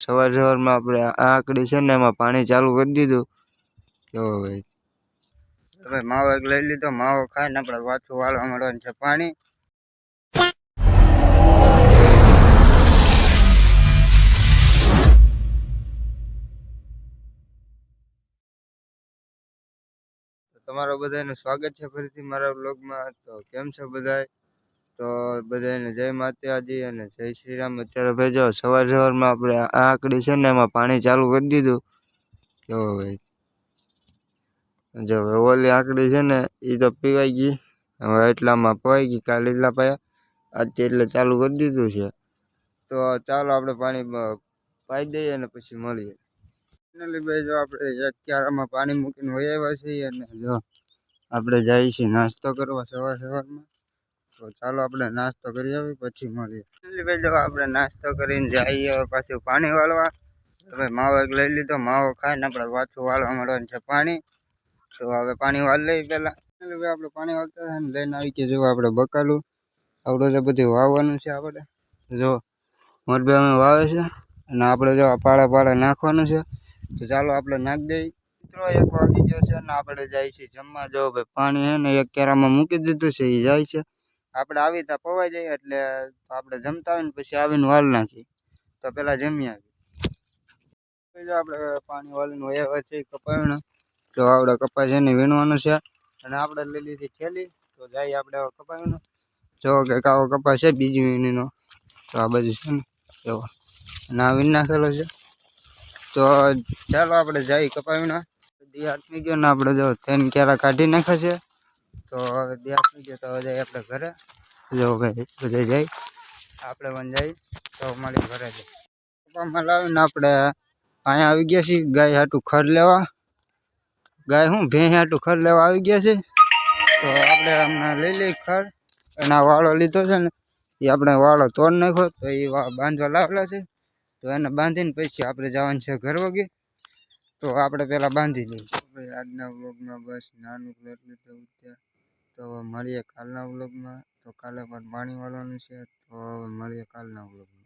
સવાર સવારમાં આપણે આંકડી છે ને એમાં પાણી ચાલુ કરી દીધું. જો ભાઈ હવે માવો એક લઈ લીધો. માવો ખાઈને આપણે પાછું વાળવા મળવાનું છે પાણી. તમારા બધાનું સ્વાગત છે ફરીથી મારા બ્લોગમાં તો કેમ છો બધાય? તો બધાને જય માતાજી અને જય શ્રી રામ અત્યારે ભાઈ જો સવાર સવારમાં આપણે આ આકડી છે ને એમાં પાણી ચાલુ કરી દીધું. જો ભાઈ, જો ઓલી આકડી છે ને એ તો પીવાઈ ગઈ. હવે એટલામાં પવાઈ ગઈ, કાલે એટલા પાયા. આજે એટલે ચાલુ કરી દીધું છે. તો ચાલો આપણે પાણી પાઈ દઈએ અને પછી મળીએ. ફાઇનલી જો આપણે એક ક્યારામાં પાણી મૂકીને વહી આવ્યા છીએ અને જો આપણે જઈએ છીએ નાસ્તો કરવા સવાર સવારમાં. તો ચાલો આપણે નાસ્તો કરી આવીએ પછી મળીએ. ભાઈ આપણે નાસ્તો કરીને જઈએ, પાછું પાણી વાળવા. હવે માવો એક લઈ લીધો, માવો ખાઈને આપણે પાછું વાળવા મળવાનું છે પાણી. તો હવે પાણી વાળ લઈએ પહેલાં. ભાઈ, આપણે પાણી વાળતા હતા ને લઈને આવી કે જો આપણે બકાલું. આવડે તો બધું વાવવાનું છે આપણે. જો મોરબી અમે વાવે છે અને આપણે જો પાળા પાળે નાખવાનું છે. તો ચાલો આપણે નાખી દઈએ. મિત્રો, એક વાગી ગયો છે ને આપણે જાય છે જમવા. જો ભાઈ, પાણી હે ને એક કેરામાં મૂકી દીધું છે એ જાય છે. આપણે આવી ત્યાં પવાઈ જઈએ એટલે આપણે જમતા હોય ને પછી આવીને વાલ નાખી તો પેલા જમી આવીએ જો આપણે પાણી વાળીને વયા છે કપાયું તો આપણે કપાય છે ને વીણવાનું છે અને આપણે લઈ લીધી થેલી તો જઈએ આપણે કપાયું જો કે કાવો કપાસ છે બીજી વીણીનો. તો આ બધું છે ને એવો અને આ વીણ નાખેલો છે. તો ચાલો આપણે જઈએ કપાવીના દી આત્મી ગયો ને આપણે જો તેને ક્યારા કાઢી નાખે છે. તો હવે આથમી ગયો તો જઈએ આપણે ઘરે જો ભાઈ બધે જઈ આપણે પણ જઈ તો મારી ઘરે જઈ કપામાં લાવીને આપણે, અહીંયા આવી ગયા છીએ, ગાય હાટું ખડ લેવા. ગાય શું ભેં હાટું ખડ લેવા આવી ગયા છે. તો આપણે હમણાં લઈ લઈ ખડ એના વાળો લીધો છે ને, એ આપણે વાળો તોડ નાખ્યો, તો એ બાંધવા લાવેલા છે. તો એને બાંધીને પછી આપણે જવાનું છે ઘર વગે. તો આપણે પહેલાં બાંધી લઈએ. ભાઈ આજના વ્લોગમાં બસ નાનું એટલું તો ઉત્યા તો મળીએ કાલના વ્લોગમાં. તો કાલે પણ પાણી વાળવાનું છે. તો મળીએ કાલના વ્લોગમાં.